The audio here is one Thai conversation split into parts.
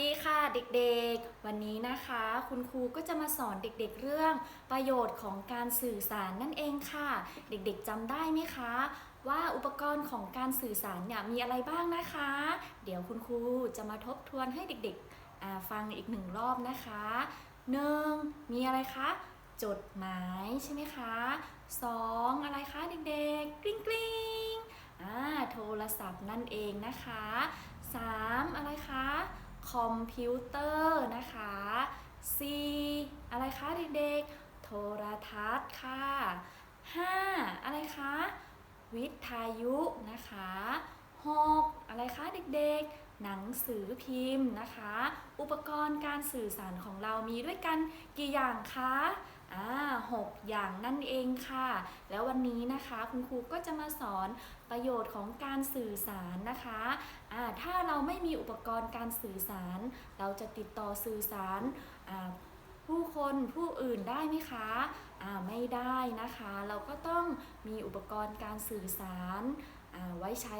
ดีค่ะเด็กๆ วันนี้นะคะ คุณครูก็จะมาสอนเด็กๆเรื่องประโยชน์ของการสื่อสารนั่นเองค่ะ เด็กๆจำได้ไหมคะ ว่าอุปกรณ์ของการสื่อสารเนี่ยมีอะไรบ้างนะคะ เดี๋ยวคุณครูจะมาทบทวนให้เด็กๆฟังอีกหนึ่งรอบนะคะหนึ่งมีอะไรคะจดหมายใช่ไหมคะสองอะไรคะเด็กๆกริ๊งกริ๊งอ่าโทรศัพท์นั่นเองนะคะสามอะไรคะ คอมพิวเตอร์นะคะ C อะไรคะเด็กๆ โทรทัศน์ค่ะ 5. อะไรคะ วิทยุนะคะ 6. อะไรคะเด็กๆ หนังสือพิมพ์นะคะ อุปกรณ์การสื่อสารของเรามีด้วยกันกี่อย่างคะอ่าหกอย่างนั่นเองค่ะ แล้ววันนี้นะคะคุณครูก็จะมาสอน ประโยชน์ของการสื่อสารนะคะอ่าถ้าเราไม่มีอุปกรณ์การสื่อสาร เราจะติดต่อสื่อสารผู้คนผู้อื่นได้ไหมคะไม่ได้นะคะ เราก็ต้องมีอุปกรณ์การสื่อสารไว้ใช้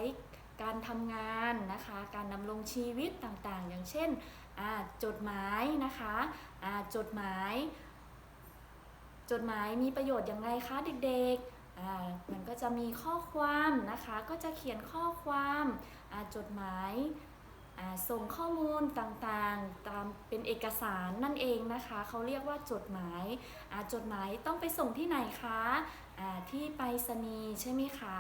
การทำงานนะคะ การดำรงชีวิตต่างๆ อย่างเช่นจดหมายนะคะจดหมาย จดหมายมีประโยชน์อย่างไรคะเด็กๆ มันก็จะมีข้อความนะคะ ก็จะเขียนข้อความจดหมายส่งข้อมูลต่างๆ ตามเป็นเอกสารนั่นเองนะคะ เขาเรียกว่าจดหมายจดหมายต้องไปส่งที่ไหนคะที่ไปรษณีย์ใช่ไหมคะ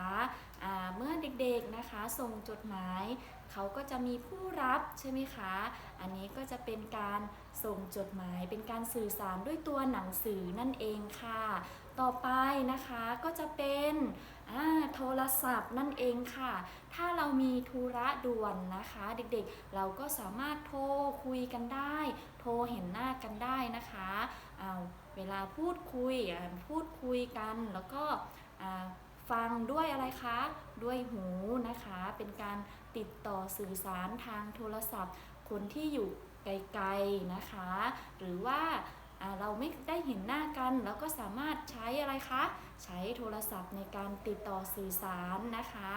เมื่อเด็กๆนะคะ ส่งจดหมายเขาก็จะมีผู้รับใช่ไหมคะ อันนี้ก็จะเป็นการส่งจดหมายเป็นการสื่อสารด้วยตัวหนังสือนั่นเองค่ะ ต่อไปนะคะก็จะเป็นอ่าโทรศัพท์นั่นเองค่ะ ถ้าเรามีธุระด่วนนะคะ เด็กๆ เราก็สามารถโทรคุยกันได้ โทรเห็นหน้ากันได้นะคะอ่าเวลาพูดคุยพูดคุยกันแล้วก็อ่าฟังด้วยอะไรคะ ด้วยหูนะคะ เป็นการติดต่อสื่อสารทางโทรศัพท์ คนที่อยู่ไกลๆนะคะ หรือว่า เราไม่ได้เห็นหน้ากันเราก็สามารถใช้อะไรคะ ใช้โทรศัพท์ในการติดต่อสื่อสารนะคะ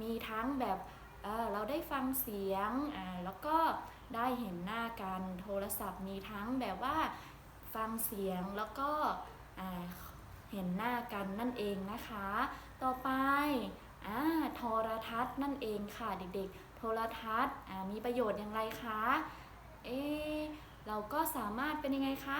มีทั้งแบบเเราได้ฟังเสียงแล้วก็ได้เห็นหน้ากันโทรศัพท์มีทั้งแบบว่าฟังเสียงแล้วก็เห็นหน้ากันนั่นเองนะคะ ต่อไปอ่าโทรทัศน์นั่นเองค่ะเด็กๆ โทรทัศน์มีประโยชน์อย่างไรคะ เอ เราก็สามารถเป็นยังไงคะ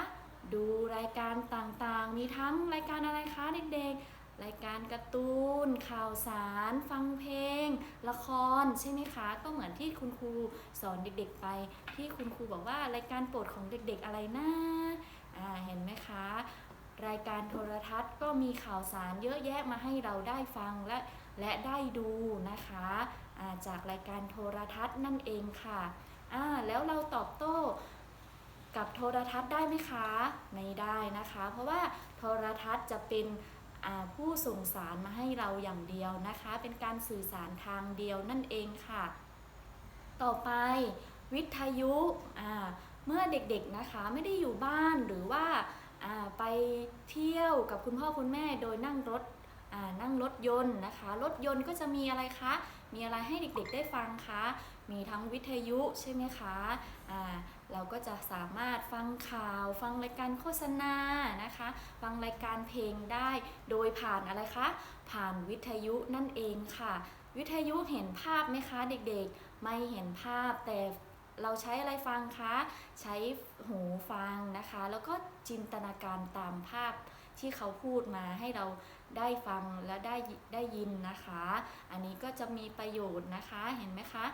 ดูรายการต่างๆ มีทั้งรายการอะไรคะเด็กๆ รายการการ์ตูน ข่าวสาร ฟังเพลง ละครใช่ไหมคะ ก็เหมือนที่คุณครูสอนเด็กๆไป ที่คุณครูบอกว่ารายการโปรดของเด็กๆอะไรนะอ่าเห็นไหมคะ รายการโทรทัศน์ก็มีข่าวสารเยอะแยะมาให้เราได้ฟังและและได้ดูนะคะาจากรายการโทรทัศน์นั่นเองค่ะอ่าแล้วเราตอบโต้ กับโทรทัศน์ได้ไหมคะ ไม่ได้นะคะ เพราะว่าโทรทัศน์จะเป็นผู้ส่งสารมาให้เราอย่างเดียวนะคะ เป็นการสื่อสารทางเดียวนั่นเองค่ะ ต่อไปวิทยุเมื่อเด็กๆนะคะไม่ได้อยู่บ้านหรือว่าไปเที่ยวกับคุณพ่อคุณแม่โดยนั่งรถ นั่งรถยนต์นะคะ รถยนต์ก็จะมีอะไรคะ มีอะไรให้เด็กๆได้ฟังคะ มีทั้งวิทยุใช่ไหมคะอ่าเราก็จะสามารถฟังข่าว ฟังรายการโฆษณานะคะ ฟังรายการเพลงได้โดยผ่านอะไรคะ ผ่านวิทยุนั่นเองค่ะ วิทยุเห็นภาพไหมคะ เด็กๆ ไม่เห็นภาพแต่เราใช้อะไรฟังคะ ใช้หูฟังนะคะ แล้วก็จินตนาการตามภาพ ที่เขาพูดมาให้เราได้ฟังและได้ได้ยินนะคะ อันนี้ก็จะมีประโยชน์นะคะเห็นไหมคะ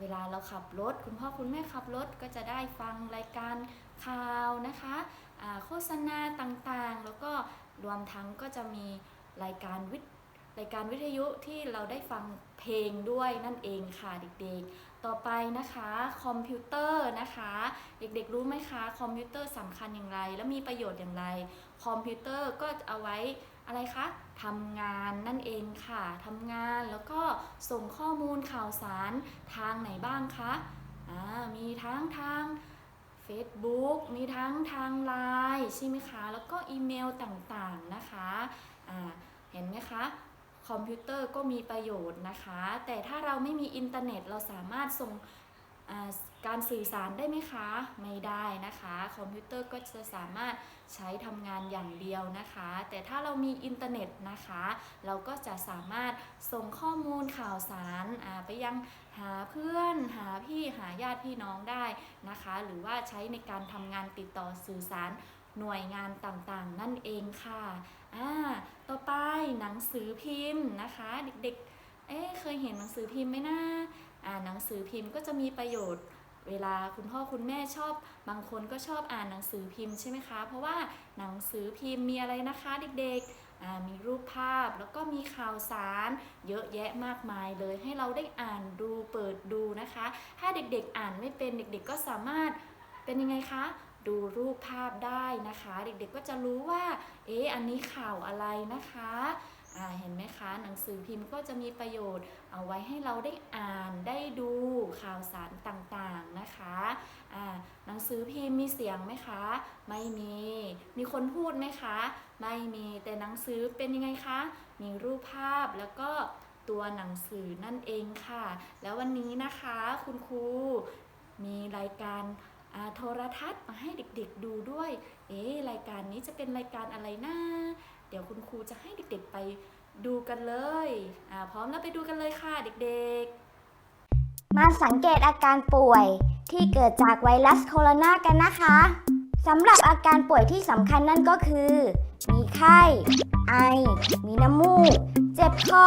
เวลาเราขับรถ คุณพ่อคุณแม่ขับรถก็จะได้ฟังรายการข่าวนะคะโฆษณาต่างๆ แล้วก็รวมทั้งก็จะมีรายการวิทรายการวิทยุที่เราได้ฟังเพลงด้วยนั่นเองค่ะเด็กๆ ต่อไปนะคะคอมพิวเตอร์นะคะ เด็กๆรู้ไหมคะคอมพิวเตอร์สำคัญอย่างไร และมีประโยชน์อย่างไร คอมพิวเตอร์ก็เอาไว้อะไรคะทำงานนั่นเองค่ะทำงานแล้วก็ส่งข้อมูลข่าวสารทางไหนบ้างคะมีทั้งทาง Facebook มีทั้งทางไลน์ใช่ไหมคะ แล้วก็อีเมลต่างๆนะคะเห็นไหมคะ คอมพิวเตอร์ก็มีประโยชน์นะคะ แต่ถ้าเราไม่มีอินเทอร์เน็ตเราสามารถส่งการสื่อสารได้ไหมคะ ไม่ได้นะคะ คอมพิวเตอร์ก็จะสามารถใช้ทำงานอย่างเดียวนะคะ แต่ถ้าเรามีอินเทอร์เน็ตนะคะ เราก็จะสามารถส่งข้อมูลข่าวสารไปยังหาเพื่อนหาพี่หาญาติพี่น้องได้นะคะ หรือว่าใช้ในการทำงานติดต่อสื่อสาร หน่วยงานต่างๆ นั่นเองค่ะอ่าต่อไปหนังสือพิมพ์นะคะ เด็กๆ เอ๊เคยเห็นหนังสือพิมพ์ไหมนะอ่าหนังสือพิมพ์ก็จะมีประโยชน์เวลาคุณพ่อคุณแม่ชอบ บางคนก็ชอบอ่านหนังสือพิมพ์ใช่ไหมคะ เพราะว่าหนังสือพิมพ์มีอะไรนะคะเด็กๆอ่ามีรูปภาพแล้วก็มีข่าวสาร เยอะแยะมากมายเลยให้เราได้อ่านดูเปิดดูนะคะ ถ้าเด็กๆอ่านไม่เป็นเด็กๆก็สามารถเป็นยังไงคะ ดูรูปภาพได้นะคะ เด็กๆก็จะรู้ว่า เอ๊ะอันนี้ข่าวอะไรนะคะเห็นไหมคะหนังสือพิมพ์ก็จะมีประโยชน์ เอาไว้ให้เราได้อ่านได้ดูข่าวสารต่างๆนะคะหนังสือพิมพ์มีเสียงไหมคะ ไม่มี มีคนพูดไหมคะ ไม่มีแต่หนังสือเป็นยังไงคะ มีรูปภาพแล้วก็ตัวหนังสือนั่นเองค่ะ แล้ววันนี้นะคะคุณครูมีรายการ โทรทัศน์มาให้เด็กๆดูด้วย เอ๊รายการนี้จะเป็นรายการอะไรนะเดี๋ยวคุณครูจะให้เด็กๆไปดูกันเลยพร้อมแล้วไปดูกันเลยค่ะเด็กๆ มาสังเกตอาการป่วยที่เกิดจากไวรัสโคโรนากันนะคะสำหรับอาการป่วยที่สำคัญนั่นก็คือ มีไข้ ไอ มีน้ำมูก เจ็บคอ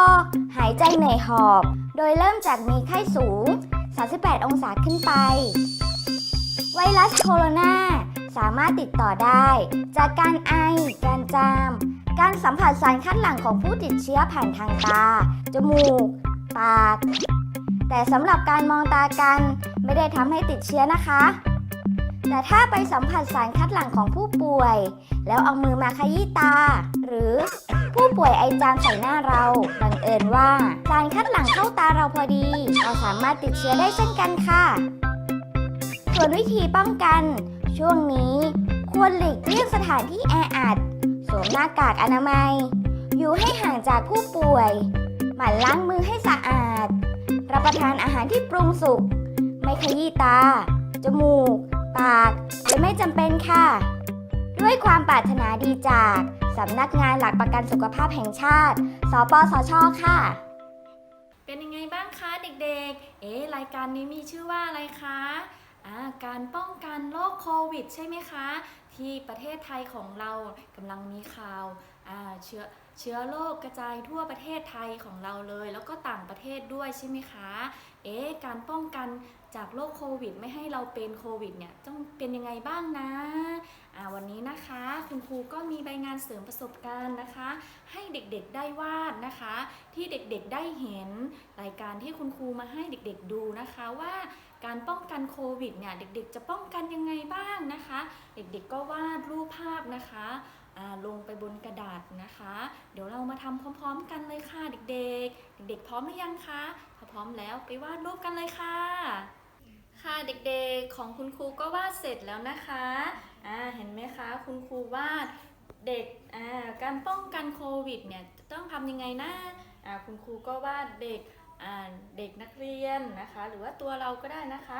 หายใจเหนื่อยหอบ โดยเริ่มจากมีไข้สูง 38 องศาขึ้นไป ไวรัสโคโรนาสามารถติดต่อได้ จากการไอ การจาม การสัมผัสสารคัดหลั่งของผู้ติดเชื้อผ่านทางตา จมูก ปาก แต่สำหรับการมองตากันไม่ได้ทำให้ติดเชื้อนะคะ แต่ถ้าไปสัมผัสสารคัดหลั่งของผู้ป่วย แล้วเอามือมาขยี้ตา หรือผู้ป่วยไอจามใส่หน้าเราบังเอิญว่าสารคัดหลั่งเข้าตาเราพอดี เราสามารถติดเชื้อได้เช่นกันค่ะ ส่วนวิธีป้องกัน ช่วงนี้ควรหลีกเลี่ยงสถานที่แออัด สวมหน้ากากอนามัย อยู่ให้ห่างจากผู้ป่วย หมั่นล้างมือให้สะอาด รับประทานอาหารที่ปรุงสุก ไม่ขยี้ตา จมูก ปากและไม่จำเป็นค่ะ ด้วยความปรารถนาดีจากสำนักงานหลักประกันสุขภาพแห่งชาติ สปสช ค่ะ เป็นยังไงบ้างคะเด็กๆ เอ๊ะรายการนี้มีชื่อว่าอะไรคะ การป้องกันโรคโควิดใช่ไหมคะ ที่ประเทศไทยของเรากำลังมีข่าวาเชื้อเชื้อโรคกระจายทั่วประเทศไทยของเราเลย แล้วก็ต่างประเทศด้วยใช่ไหมคะ เอ๊ะการป้องกันจากโรคโควิด ไม่ให้เราเป็นโควิดเนี่ยต้องเป็นยังไงบ้างนะวันนี้นะคะคุณครูก็มีใบงานเสริมประสบการณ์นะคะ ให้เด็กๆได้วาดนะคะ ที่เด็กๆได้เห็นรายการที่คุณครูมาให้เด็กๆดูนะคะว่า การป้องกันโควิดเนี่ยเด็กๆ จะป้องกันยังไงบ้างนะคะ เด็กๆก็วาดรูปภาพนะคะลงไปบนกระดาษนะคะ เดี๋ยวเรามาทำพร้อม ๆ กันเลยค่ะเด็กๆ เด็กๆ พร้อมหรือยังคะถ้าพร้อมแล้วไปวาดรูปกันเลยค่ะ ค่ะเด็กๆของคุณครูก็วาดเสร็จแล้วนะคะอ่าเห็นไหมคะ คุณครูวาดเด็กอ่าการป้องกันโควิดเนี่ยต้องทำยังไงนะอ่าคุณครูก็วาดเด็ก เด็กนักเรียนนะคะ หรือว่าตัวเราก็ได้นะคะ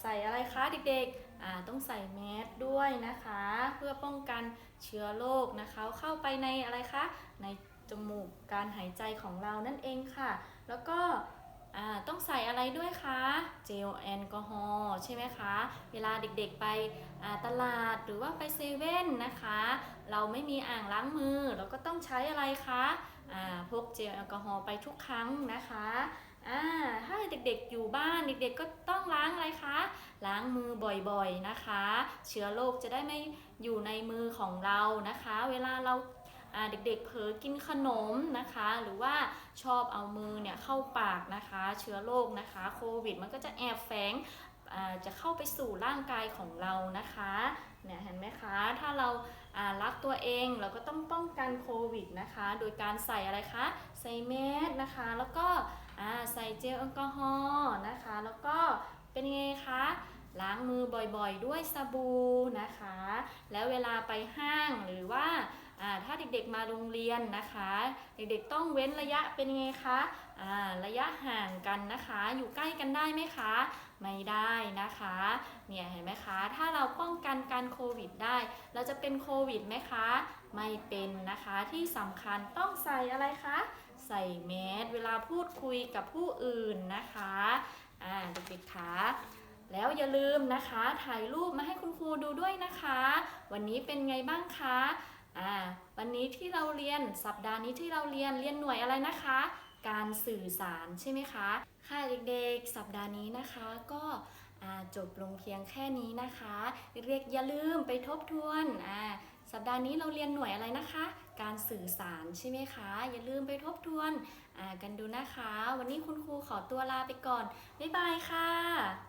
ใส่อะไรคะเด็กๆต้องใส่แมสด้วยนะคะ เพื่อป้องกันเชื้อโรคนะคะเข้าไปในอะไรคะในจมูกการหายใจของเรานั่นเองค่ะ แล้วก็ ต้องใส่อะไรด้วยคะเจลแอลกอฮอล์ใช่ไหมคะ เวลาเด็กๆไปตลาดหรือว่าไปเซเว่นนะคะ เราไม่มีอ่างล้างมือ เราก็ต้องใช้อะไรคะพกเจลแอลกอฮอล์ไปทุกครั้งนะคะถ้าเด็กๆอยู่บ้านเด็กๆก็ต้องล้างอะไรคะ ล้างมือบ่อยๆนะคะ เชื้อโรคจะได้ไม่อยู่ในมือของเรานะคะ เวลาเรา เด็กๆเผลอกินขนมนะคะ หรือว่าชอบเอามือเนี่ยเข้าปากนะคะ เชื้อโรคนะคะโควิด มันก็จะแอบแฝงจะเข้าไปสู่ร่างกายของเรานะคะเนี่ยเห็นไหมคะ ถ้าเรารักตัวเองเราก็ต้องป้องกันโควิดนะคะ โดยการใส่อะไรคะ ใส่แมสนะคะ แล้วก็ใส่เจลแอลกอฮอล์นะคะ แล้วก็เป็นไงคะล้างมือบ่อยๆ ด้วยสบู่นะคะ แล้วเวลาไปห้างหรือว่า ถ้าเด็กๆมาโรงเรียนนะคะ เด็กๆต้องเว้นระยะเป็นไงคะอ่าระยะห่างกันนะคะ อยู่ใกล้กันได้ไหมคะ ไม่ได้นะคะ เนี่ยเห็นไหมคะ ถ้าเราป้องกันการโควิดได้ เราจะเป็นโควิดไหมคะ ไม่เป็นนะคะ ที่สำคัญต้องใส่อะไรคะ ใส่แมสเวลาพูดคุยกับผู้อื่นนะคะ อ่าเด็กๆคะแล้วอย่าลืมนะคะ ถ่ายรูปมาให้คุณครูดูด้วยนะคะ วันนี้เป็นไงบ้างคะ อ่าวันนี้ที่เราเรียนสัปดาห์นี้ที่เราเรียนเรียนหน่วยอะไรนะคะ การสื่อสารใช่ไหมคะ ค่ะเด็กๆ สัปดาห์นี้นะคะก็จบลงเพียงแค่นี้นะคะเด็กอย่าลืมไปทบทวนอ่าสัปดาห์นี้เราเรียนหน่วยอะไรนะคะ การสื่อสารใช่ไหมคะ อย่าลืมไปทบทวนกันดูนะคะ วันนี้คุณครูขอตัวลาไปก่อน บ๊ายบายค่ะ